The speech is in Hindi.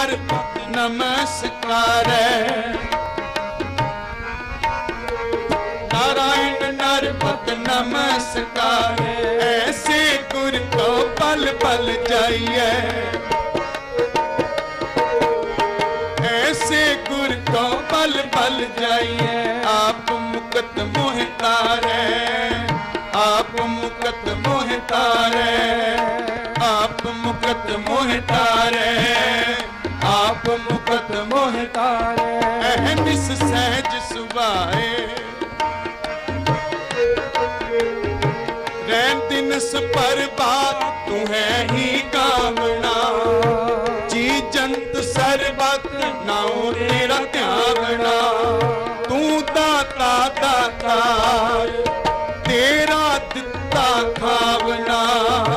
नमस्कार नमस्कार। नारायण नरपत नमस्कार। ऐसे गुर को पल पल जाइए। ऐसे गुर को पल पल जाइए। आप मुकत मोहतार आप मुकत मोहतार आप मुकत मोहतार ਤਾਰੇ। ਅਹਨਿਸ ਸਹਿਜ ਸੁਭਾਏ। ਰਹਿਣ ਦਿਨਸ ਪਰਬਾ ਤੂੰ ਹੈ ਹੀ ਕਾਮਣਾ ਜੀ ਜੰਤ ਸਰਬਤ ਨਾਉ ਤੇਰਾ ਧਿਆਵਣਾ ਤੂੰ ਦਾਤਾ ਦਾਤਾ ਤੇਰਾ ਦਿੱਤਾ ਖਾ